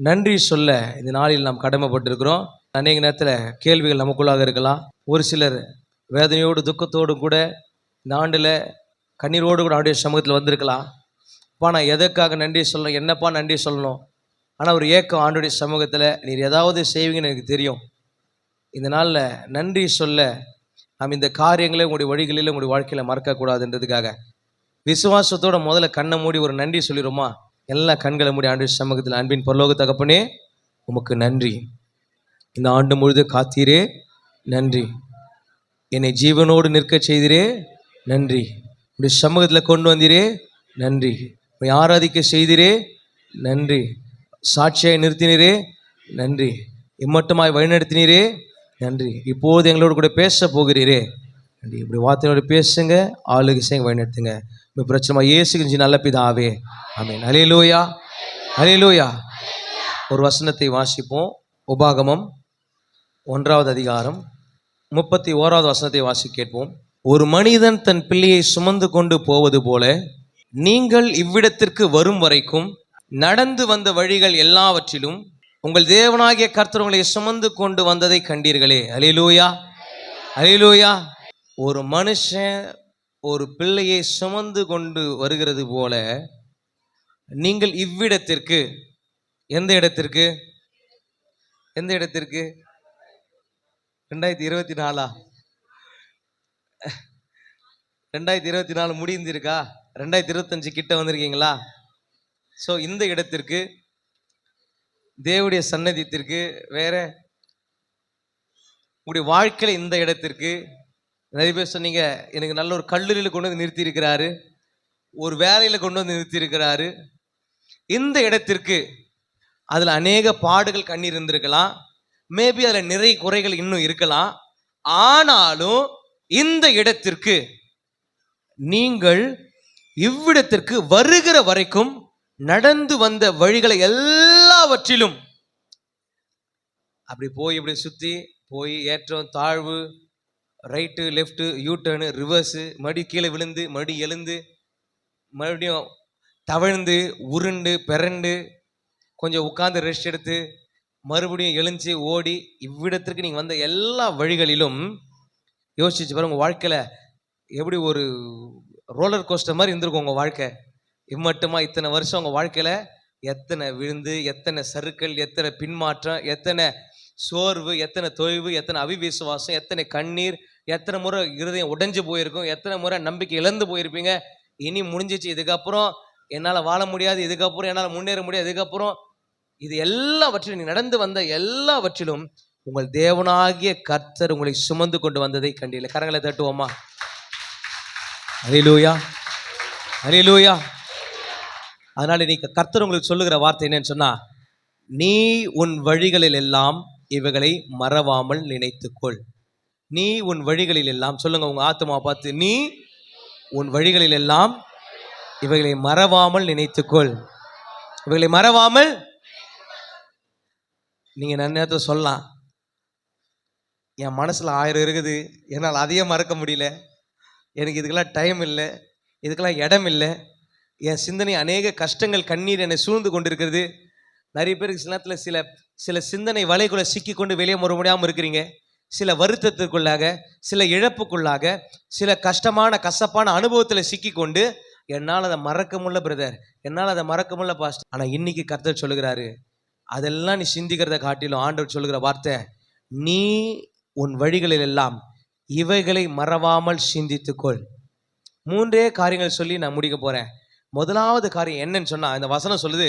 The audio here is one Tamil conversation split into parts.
நன்றி சொல்ல இந்த நாளில் நாம் கடமைப்பட்டிருக்கிறோம். அநேக நேரத்தில் கேள்விகள் நமக்குள்ளாக இருக்கலாம். ஒரு சிலர் வேதனையோடு துக்கத்தோடு கூட இந்த ஆண்டில் கண்ணீரோடு கூட ஆடைய சமூகத்தில் வந்திருக்கலாம். அப்பா நான் எதற்காக நன்றி சொல்லணும்? என்னப்பா நன்றி சொல்லணும்? ஆனால் ஒரு ஏக்கம் ஆண்டுடைய சமூகத்தில் நீர் ஏதாவது செய்வீங்கன்னு எனக்கு தெரியும். இந்த நாளில் நன்றி சொல்ல நாம் இந்த காரியங்களை உங்களுடைய வழிகளில் உங்களுடைய வாழ்க்கையில் மறக்கக்கூடாதுன்றதுக்காக. விசுவாசத்தோட முதல்ல கண்ணை மூடி ஒரு நன்றி சொல்லிடுமா எல்லா கண்களை மூடி ஆண்டு சமூகத்தில் அன்பின் பரலோக தகப்பனே உமக்கு நன்றி. இந்த ஆண்டு முழுது காத்தீரே நன்றி. என்னை ஜீவனோடு நிற்க செய்திரே நன்றி. உடைய சமூகத்தில் கொண்டு வந்தீரே நன்றி. உன்னை ஆராதிக்க செய்திரே நன்றி. சாட்சியை நிறுத்தினீரே நன்றி. இம்மட்டமாய் வழிநடத்தினீரே நன்றி. இப்போது எங்களோடு கூட பேச போகிறீரே. நன்றி. இப்படி வார்த்தையோடு பேசுங்க ஆளுக்கு செய்ய வழிநடத்துங்க. మీ பிரச்சனை இயேசு கிறிஸ்து நல்ல பிதாவே. ஆமென். அலையிலூயா அலையிலூயா ஒரு வசனத்தை வாசிப்போம். உபாகமம் ஒன்றாவது அதிகாரம் முப்பத்தி ஓராவது வசனத்தை வாசி கேட்போம். ஒரு மனிதன் தன் பிள்ளையை சுமந்து கொண்டு போவது போல நீங்கள் இவ்விடத்திற்கு வரும் வரைக்கும் நடந்து வந்த வழிகள் எல்லாவற்றிலும் உங்கள் தேவனாகிய கர்த்தர் உங்களை சுமந்து கொண்டு வந்ததை கண்டீர்களே. அலிலூயா அலிலூயா ஒரு மனுஷன் ஒரு பிள்ளையை சுமந்து கொண்டு வருகிறது போல நீங்கள் இவ்விடத்திற்கு எந்த இடத்திற்கு? எந்த இடத்திற்கு? ரெண்டாயிரத்தி இருபத்தி நாலா? ரெண்டாயிரத்தி இருபத்தி நாலு முடிந்திருக்கா? ரெண்டாயிரத்தி இருபத்தஞ்சு கிட்ட வந்திருக்கீங்களா? ஸோ இந்த இடத்திற்கு தேவடைய சன்னதித்திற்கு வேற உங்களுடைய வாழ்க்கையில் இந்த இடத்திற்கு நிறைய பேர் சொன்னீங்க எனக்கு நல்ல ஒரு கல்லூரியில் கொண்டு வந்து நிறுத்தியிருக்கிறாரு. ஒரு வேலையில் கொண்டு வந்து நிறுத்தி இருக்கிறாரு இந்த இடத்திற்கு அதில் அநேக பாடுகள் கண்ணீர் இருந்திருக்கலாம். மேபி அதில் நிறைய குறைகள் இன்னும் இருக்கலாம். ஆனாலும் இந்த இடத்திற்கு நீங்கள் இவ்விடத்திற்கு வருகிற வரைக்கும் நடந்து வந்த வழிகளை எல்லாவற்றிலும் அப்படி போய் இப்படி சுற்றி போய் ஏற்றம் தாழ்வு right left U turn reverse மறுபடி கீழே விழுந்து மறுபடி எழுந்து மறுபடியும் தவழ்ந்து உருண்டு பிறண்டு கொஞ்சம் உட்காந்து ரெஸ்ட் எடுத்து மறுபடியும் எழுந்து ஓடி இவ்விடத்திற்கு நீங்கள் வந்த எல்லா வழிகளிலும் யோசிச்சு பாருங்க உங்கள் வாழ்க்கையில் எப்படி ஒரு ரோலர் கோஸ்டர் மாதிரி இருந்திருக்கும் உங்கள் வாழ்க்கை. இம்மட்டுமா இத்தனை வருஷம் உங்கள் வாழ்க்கையில்? எத்தனை விழுந்து எத்தனை சறுக்கல் எத்தனை பின்மாற்றம் எத்தனை சோர்வு எத்தனை தொய்வு எத்தனை அவிவிசுவாசம் எத்தனை கண்ணீர் எத்தனை முறை இருதயம் உடைஞ்சு போயிருக்கும் எத்தனை முறை நம்பிக்கை இழந்து போயிருப்பீங்க. இனி முடிஞ்சிச்சு இதுக்கப்புறம் என்னால் வாழ முடியாது இதுக்கப்புறம் என்னால் முன்னேற முடியாது இதுக்கப்புறம் இது எல்லாவற்றிலும் நீ நடந்து வந்த எல்லாவற்றிலும் உங்கள் தேவனாகிய கர்த்தர் உங்களை சுமந்து கொண்டு வந்ததை கண்டியில் கரங்களை தட்டுவோமா? அலிலூயா அலிலூயா அதனால இன்னைக்கு கர்த்தர் உங்களுக்கு சொல்லுகிற வார்த்தை என்னன்னு சொன்னா நீ உன் வழிகளில் எல்லாம் இவைகளை மறவாமல் நினைத்துக்கொள். நீ உன் வழிகளில் எல்லாம் சொல்லுங்க உங்க ஆத்மா பார்த்து நீ உன் வழிகளில் எல்லாம் இவைகளை மறவாமல் நினைத்துக்கொள். இவைகளை மறவாமல் நீங்க நன்னேரத்தை சொல்லலாம். என் மனசுல ஆயிரம் இருக்குது. என்னால் அதையே மறக்க முடியல. எனக்கு இதுக்கெல்லாம் டைம் இல்லை. இதுக்கெல்லாம் இடம் இல்லை. என் சிந்தனை அநேக கஷ்டங்கள் கண்ணீர் என்னை சூழ்ந்து கொண்டிருக்கிறது. நிறைய பேருக்கு சில நேரத்தில் சில சில சிந்தனை வலைக்குள்ள சிக்கி கொண்டு வெளியே வர முடியாமல் இருக்கிறீங்க. சில வருத்தத்திற்குள்ளாக சில இழப்புக்குள்ளாக சில கஷ்டமான கசப்பான அனுபவத்தில் சிக்கி கொண்டு என்னால் அதை மறக்க முடியல பிரதர் என்னால் அதை மறக்க முடியல பாஸ்ட் ஆனால் இன்னைக்கு கர்த்தர் சொல்லுகிறாரு அதெல்லாம் நீ சிந்திக்கிறத காட்டிலும் ஆண்டவர் சொல்லுகிற வார்த்தை நீ உன் வழிகளில் எல்லாம் இவைகளை மறவாமல் சிந்தித்துக்கொள். மூன்றே காரியங்கள் சொல்லி நான் முடிக்க போகிறேன் முதலாவது காரியம் என்னன்னு சொன்னால் இந்த வசனம் சொல்லுது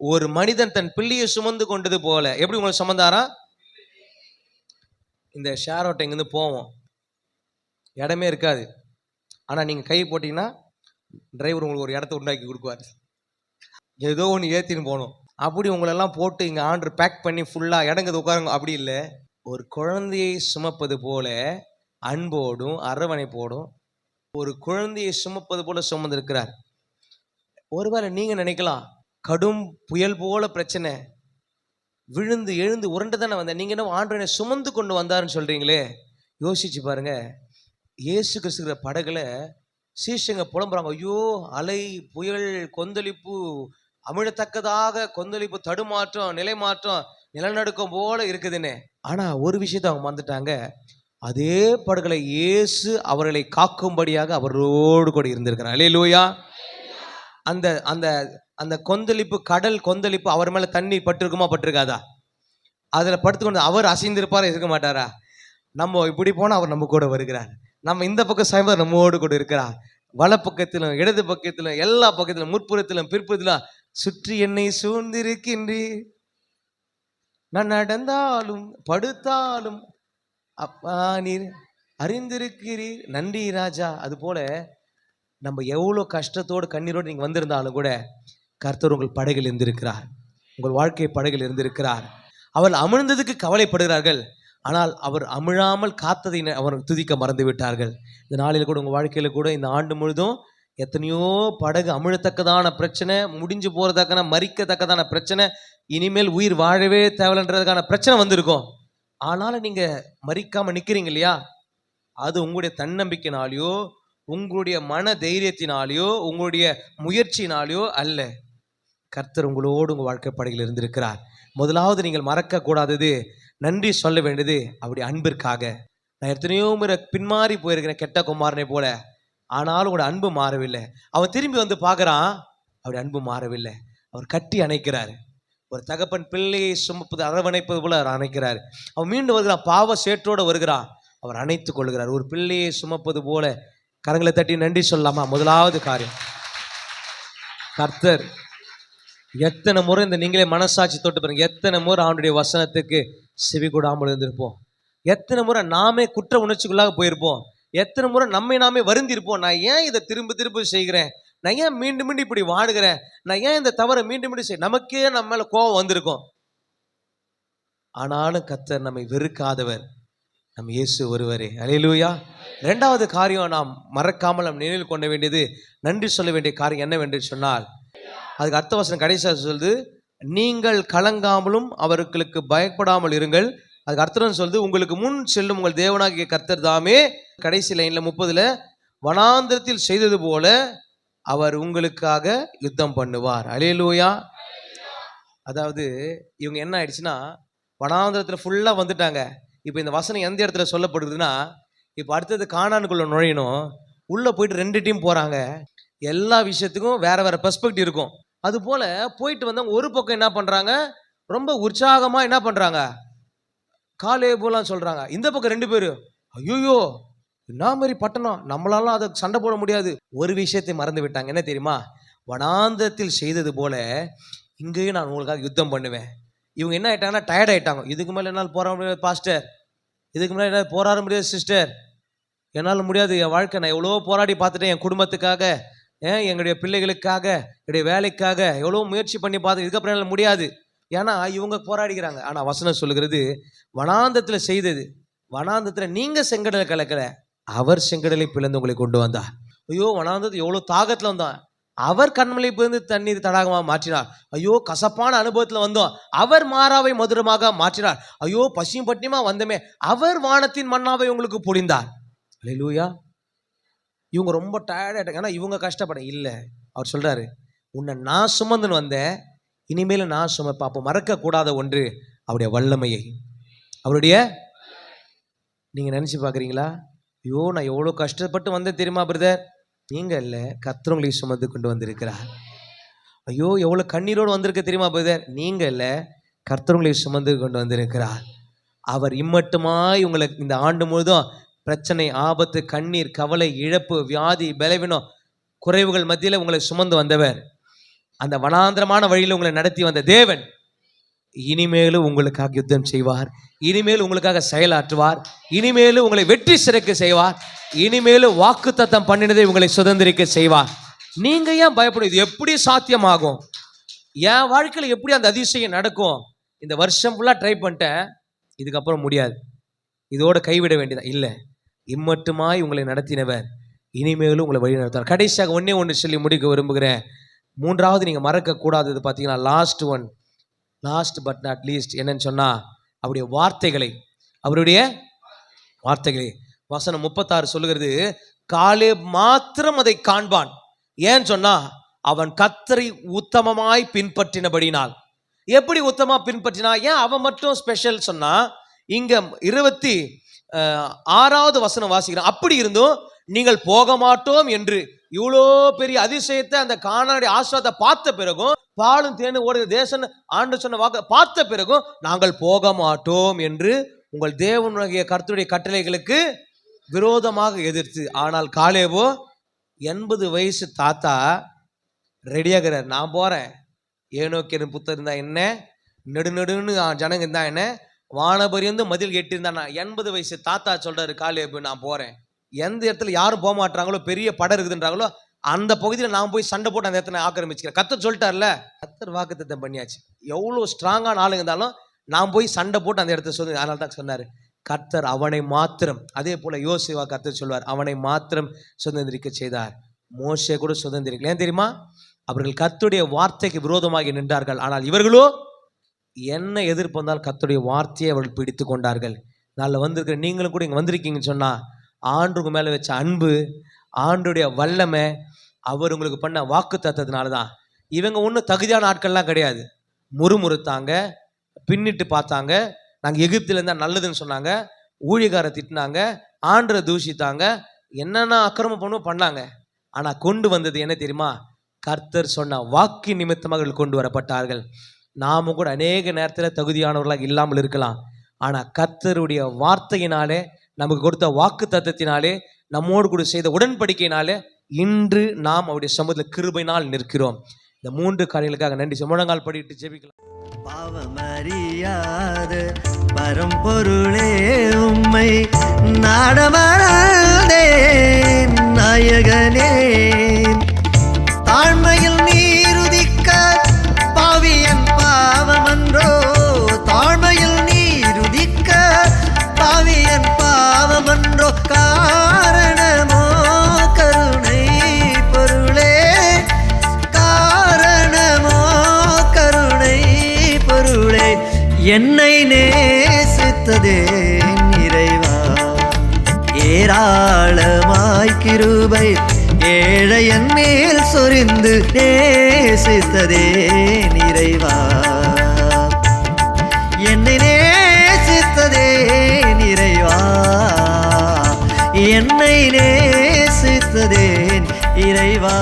ஒரு மனிதன் தன் பிள்ளையை சுமந்து கொண்டது போல. எப்படி உங்களை சுமந்தாரா இந்த ஷேர் ஆட்டோ இங்கேருந்து போவோம்? இடமே இருக்காது. ஆனால் நீங்கள் கை போட்டிங்கன்னா டிரைவர் உங்களுக்கு ஒரு இடத்த உண்டாக்கி கொடுக்குவார் ஏதோ ஒன்று ஏற்றின்னு போகணும். அப்படி உங்களெல்லாம் போட்டு இங்கே ஆர்டர் பேக் பண்ணி ஃபுல்லாக இடங்குது உட்காருங்க. அப்படி இல்லை. ஒரு குழந்தையை சுமப்பது போல அன்போடும் அரவணைப்போடும் ஒரு குழந்தையை சுமப்பது போல சுமந்திருக்கிறார். ஒருவேளை நீங்கள் நினைக்கலாம் கடும் புயல் போல பிரச்சனை. விழுந்து எழுந்து உருண்டு தானே வந்தேன் நீங்கள் என்ன ஆண்டவனை சுமந்து கொண்டு வந்தாருன்னு சொல்கிறீங்களே யோசிச்சு பாருங்க. இயேசு கிறிஸ்துகிற படகுல சீஷங்க புலம்புறாங்க. ஐயோ அலை புயல் கொந்தளிப்பு அமிழத்தக்கதாக கொந்தளிப்பு தடுமாற்றம் நிலைமாற்றம் நிலநடுக்கம் போல இருக்குதுன்னு. ஆனால் ஒரு விஷயத்தை அவங்க மறந்துட்டாங்க. அதே படுகளை இயேசு அவர்களை காக்கும்படியாக அவரோடு கூட இருந்திருக்கிறார். அல்லேலூயா அந்த அந்த அந்த கொந்தளிப்பு கடல் கொந்தளிப்பு அவர் மேலே தண்ணி பட்டிருக்குமா பட்டிருக்காதா? அதில் படுத்துக்கொண்டு அவர் அசைந்திருப்பாரா இருக்க மாட்டாரா? நம்ம இப்படி போனால் அவர் நம்ம கூட வருகிறார். நம்ம இந்த பக்கம் சாய்ந்தா நம்மோடு கூட இருக்கிறார். வலப்பக்கத்திலும் இடது பக்கத்திலும் எல்லா பக்கத்திலும் முற்புறத்திலும் பிற்புறத்திலும் சுற்றி என்னை சூழ்ந்திருக்கின்றே நான் நடந்தாலும் படுத்தாலும் அப்பா நீர் அறிந்திருக்கிறீர். நன்றி ராஜா. அது போல நம்ம எவ்வளோ கஷ்டத்தோடு கண்ணீரோடு நீங்கள் வந்திருந்தாலும் கூட கர்த்தர் உங்கள் படகில் இருந்திருக்கிறார். உங்கள் வாழ்க்கை படகில் இருந்திருக்கிறார். அவள் அமிழ்ந்ததுக்கு கவலைப்படுகிறார்கள். ஆனால் அவர் அமிழாமல் காத்ததை ந- அவர் துதிக்க மறந்து விட்டார்கள் இந்த நாளில் கூட உங்கள் வாழ்க்கையில் கூட இந்த ஆண்டு முழுதும் எத்தனையோ படகு அமிழத்தக்கதான பிரச்சனை முடிஞ்சு போகிறதக்கான மறிக்கத்தக்கதான பிரச்சனை இனிமேல் உயிர் வாழவே தேவைன்றதுக்கான பிரச்சனை வந்திருக்கும். ஆனாலும் நீங்கள் மறிக்காமல் நிற்கிறீங்க இல்லையா? அது உங்களுடைய தன்னம்பிக்கைனாலேயோ உங்களுடைய மன தைரியத்தினாலேயோ உங்களுடைய முயற்சினாலேயோ அல்ல. கர்த்தர் உங்களோடு உங்கள் வாழ்க்கை இருந்திருக்கிறார். முதலாவது நீங்கள் மறக்கக்கூடாதது. நன்றி சொல்ல வேண்டியது அவருடைய அன்பிற்காக. நான் எத்தனையோ முறை பின்மாறி போயிருக்கிறேன் கெட்ட குமாரனை போல. ஆனாலும் உங்களோட அன்பு மாறவில்லை. அவன் திரும்பி வந்து பார்க்குறான். அவருடைய அன்பு மாறவில்லை. அவர் கட்டி அணைக்கிறார். ஒரு தகப்பன் பிள்ளையை சுமப்பது அரவணைப்பது போல அவர் அணைக்கிறார். அவன் மீண்டும் வருகிறான். பாவ சேற்றோடு வருகிறான். அவர் அணைத்து கொள்கிறார். ஒரு பிள்ளையை சுமப்பது போல. கரங்களை தட்டி நன்றி சொல்லாமா முதலாவது காரியம். கர்த்தர் எத்தனை முறை இந்த நீங்களே மனசாட்சி தொட்டு பாருங்க. எத்தனை முறை அவனுடைய வசனத்துக்கு செவி கூடாமல் இருந்திருப்போம். எத்தனை முறை நாமே குற்ற உணர்ச்சிக்குள்ளாக போயிருப்போம். எத்தனை முறை நம்மை நாமே வருந்திருப்போம். நான் ஏன் இதை திரும்ப திரும்ப செய்கிறேன்? நான் ஏன் மீண்டும் மீண்டும் இப்படி வாடுகிறேன்? நான் ஏன் இந்த தவறை மீண்டும் மீண்டும் செய்? நமக்கே நம்ம மேலே கோபம் வந்திருக்கும். ஆனாலும் கத்தர் நம்மை வெறுக்காதவர். நம் இயேசு ஒருவரே. அலையிலூயா ரெண்டாவது காரியம் நாம் மறக்காமல் நாம் நினைவில் கொள்ள வேண்டியது நன்றி சொல்ல வேண்டிய காரியம் என்னவென்று சொன்னால் அதுக்கு அர்த்த வசனம் கடைசியாக சொல்லுது நீங்கள் கலங்காமலும் அவர்களுக்கு பயப்படாமல் இருங்கள். அதுக்கு அர்த்தம் சொல்லுது உங்களுக்கு முன் செல்லும் உங்கள் தேவனாகிய கர்த்தர் தாமே. கடைசி லைனில் முப்பதில் வனாந்திரத்தில் செய்தது போல அவர் உங்களுக்காக யுத்தம் பண்ணுவார். அலேலூயா அதாவது இவங்க என்ன ஆயிடுச்சுன்னா வனாந்திரத்தில் ஃபுல்லாக வந்துட்டாங்க. இப்போ இந்த வசனம் எந்த இடத்துல சொல்லப்படுதுன்னா இப்போ அடுத்தது காணானுக்குள்ளே நுழையணும். உள்ளே போயிட்டு ரெண்டு டீம் போகிறாங்க எல்லா விஷயத்துக்கும் வேறு வேறு பெர்ஸ்பெக்டிவ் இருக்கும். அது போல போயிட்டு வந்தவங்க ஒரு பக்கம் என்ன பண்ணுறாங்க ரொம்ப உற்சாகமாக என்ன பண்ணுறாங்க காலே போலாம் சொல்கிறாங்க இந்த பக்கம் ரெண்டு பேர் ஐயோயோ என்ன மாதிரி பட்டணம்? நம்மளால அதை சண்டை போட முடியாது. ஒரு விஷயத்தை மறந்து விட்டாங்க. என்ன தெரியுமா? வனாந்தத்தில் செய்தது போல இங்கேயும் நான் உங்களுக்காக யுத்தம் பண்ணுவேன். இவங்க என்ன ஆயிட்டாங்கன்னா டயர்ட் ஆயிட்டாங்க. இதுக்கு மேலே என்னால் போராட முடியாது பாஸ்டர் இதுக்கு மேலே என்னால் போராட முடியாது சிஸ்டர் என்னால் முடியாது என் வாழ்க்கை. நான் எவ்வளோ போராடி பார்த்துட்டேன் என் குடும்பத்துக்காக. ஏன் எங்களுடைய பிள்ளைகளுக்காக என்னுடைய வேலைக்காக எவ்வளோ முயற்சி பண்ணி பார்த்து இதுக்கப்புறம் என்னால் முடியாது. ஏன்னா இவங்க போராடிக்கிறாங்க. ஆனால் வசனம் சொல்லுகிறது வனாந்தத்தில் செய்தது வனாந்தத்தில் நீங்கள் செங்கடலை கலக்கல அவர் செங்கடலை பிளந்து உங்களை கொண்டு வந்தார். ஐயோ வனாந்தத்து எவ்வளோ தாகத்தில் வந்தான். அவர் கண்மலை பிறந்து தண்ணீர் தடாகமாக மாற்றினார். ஐயோ கசப்பான அனுபவத்தில் வந்தோம். அவர் மாறாவை மதுரமாக மாற்றினார். ஐயோ பசியும் பட்டினியுமா வந்தமே. அவர் வானத்தின் மண்ணாவை உங்களுக்கு பொழிந்தார். லூயா இவங்க ரொம்ப டயர்டாகிட்டாங்க ஏன்னா இவங்க கஷ்டப்பட இல்லை. அவர் சொல்கிறாரு உன்னை நான் சுமந்துன்னு வந்தேன் இனிமேல் நான் சுமப்பேன். அப்போ மறக்கக்கூடாத ஒன்று அவருடைய வல்லமையை. அவருடைய நீங்கள் நினச்சி பார்க்குறீங்களா? ஐயோ நான் எவ்வளோ கஷ்டப்பட்டு வந்தேன் தெரியுமா பிரதர் நீங்கள் இல்லை கத்திரங்களை சுமந்து கொண்டு வந்திருக்கிறார். ஐயோ எவ்வளோ கண்ணீரோடு வந்திருக்க தெரியுமா பிரதர் நீங்கள் இல்லை கர்த்தவங்களை சுமந்து கொண்டு வந்திருக்கிறார். அவர் இம்மட்டுமாய் உங்களை இந்த ஆண்டு முழுதும் பிரச்சனை ஆபத்து கண்ணீர் கவலை இழப்பு வியாதி பலவீனம் குறைவுகள் மத்தியில் உங்களை சுமந்து வந்தவர். அந்த வனாந்திரமான வழியில் உங்களை நடத்தி வந்த தேவன் இனிமேலும் உங்களுக்காக யுத்தம் செய்வார். இனிமேல் உங்களுக்காக செயலாற்றுவார். இனிமேலும் உங்களை வெற்றி சிறக்க செய்வார். இனிமேலும் வாக்கு தத்தம் பண்ணினதை உங்களை சுதந்திரிக்க செய்வார். நீங்க ஏன் பயப்படும் இது எப்படி சாத்தியமாகும்? என் வாழ்க்கையில் எப்படி அந்த அதிசயம் நடக்கும்? இந்த வருஷம் ஃபுல்லாக ட்ரை பண்ணிட்டேன். இதுக்கப்புறம் முடியாது. இதோட கைவிட வேண்டியதான் இல்லை. இம்மட்டுமாய் உங்களை நடத்தினவர். இனிமேலும் உங்களை வழி நடத்தார் கடைசியாக ஒன்றே ஒன்று சொல்லி முடிக்க விரும்புகிறேன். மூன்றாவது நீங்கள் மறக்கக்கூடாதது பார்த்தீங்கன்னா last one last but not least என்னன்னு சொன்னால் அவருடைய வார்த்தைகளை அவருடைய வார்த்தைகளை. வசனம் முப்பத்தாறு சொல்லுகிறது காலே மாத்திரம் அதை காண்பான். ஏன்னு சொன்னால் அவன் கத்தரை உத்தமமாய் பின்பற்றினபடினால். எப்படி உத்தமாக பின்பற்றினா ஏன் அவன் மட்டும் ஸ்பெஷல் சொன்னால் இங்கே இருபத்தி ஆறாவது வசனம் வாசிக்கிறோம். அப்படி இருந்தும் நீங்கள் போக மாட்டோம் என்று இவ்வளோ பெரிய அதிசயத்தை அந்த காணாடி ஆஸ்வாதத்தை பார்த்த பிறகும் பாலும் தேனும் ஓடுகிற தேசன் ஆண்டு சொன்ன வாக்கு பார்த்த பிறகும் நாங்கள் போக மாட்டோம் என்று உங்கள் தேவனுடைய கருத்துடைய கட்டளைகளுக்கு விரோதமாக எதிர்த்து ஆனால் காலேவோ எண்பது வயசு தாத்தா ரெடியாகிறார். நான் போறேன். ஏனோக்கியன் புத்தர் இருந்தா என்ன? நெடு நெடுன்னு ஜனங்க இருந்தா என்ன? வானபரியந்து மதில் கட்டியிருந்தா நான் எண்பது வயசு தாத்தா சொல்றாரு காலேபு நான் போறேன். எந்த இடத்துல யாரும் போக மாட்டாங்களோ பெரிய படம் இருக்குதுன்றாங்களோ அந்த பகுதியில் நான் போய் சண்டை போட்டு அந்த இடத்துல ஆக்கிரமிச்சுக்கிறேன். கத்தர் சொல்லிட்டார்ல கத்தர் வாக்குத்தத்தம் பண்ணியாச்சு. எவ்வளோ ஸ்ட்ராங்கான ஆளுங்க இருந்தாலும் நான் போய் சண்டை போட்டு அந்த இடத்த சொல்லி அதனால தான் சொன்னார். கர்த்தர் அவனை மாத்திரம் அதே போல யோசிவா கர்த்தர் சொல்வார் அவனை மாத்திரம் சுதந்திரிக்க செய்தார். மோசே கூட சுதந்திரிக்கல. ஏன் தெரியுமா? அவர்கள் கர்த்தருடைய வார்த்தைக்கு விரோதமாகி நின்றார்கள். ஆனால் இவர்களோ என்ன எதிர்ப்பு வந்தால் கத்துடைய வார்த்தையை அவர்கள் பிடித்து கொண்டார்கள். நாளில் வந்திருக்கிற நீங்களும் கூட இங்கே வந்திருக்கீங்கன்னு சொன்னால் ஆண்டுக்கு மேலே வச்ச அன்பு ஆண்டுடைய வல்லமை அவர் உங்களுக்கு பண்ண வாக்கு தத்ததுனால தான். இவங்க ஒன்றும் தகுதியான ஆட்கள்லாம் கிடையாது. முறுமுறுத்தாங்க பின்னிட்டு பார்த்தாங்க நாங்கள் எகிப்தில் இருந்தால் நல்லதுன்னு சொன்னாங்க ஊழியக்காரை திட்டினாங்க ஆண்டரை தூஷித்தாங்க என்னென்ன அக்கிரமம் பண்ணுவோம் பண்ணாங்க. ஆனால் கொண்டு வந்தது என்ன தெரியுமா? கர்த்தர் சொன்ன வாக்கு நிமித்தமாக அவர்கள் கொண்டு வரப்பட்டார்கள். நாமும் கூட அநேக நேரத்தில் தகுதியானவர்களாக இல்லாமல் இருக்கலாம். ஆனால் கர்த்தருடைய வார்த்தையினாலே நமக்கு கொடுத்த வாக்கு தத்துவத்தினாலே நம்மோடு கூட செய்த உடன்படிக்கையினாலே இன்று நாம் அவருடைய சமூகத்தில் கிருபையினால் நிற்கிறோம். இந்த மூன்று காரியங்களுக்காக நன்றி. சொல்லி முழங்கால் படிட்டு ஜெபிக்கலாம். பாவமறியாத பரம்பொருளே உம்மை நாடமறந்தேன் நாயகனே. என்னை நேசித்ததே இறைவா. ஏராளமாய் கிருபை ஏழையன் மேல் சொரிந்து நேசித்ததே நிறைவா என்னை நேசித்ததே நிறைவா என்னை நேசித்ததேன் இறைவா.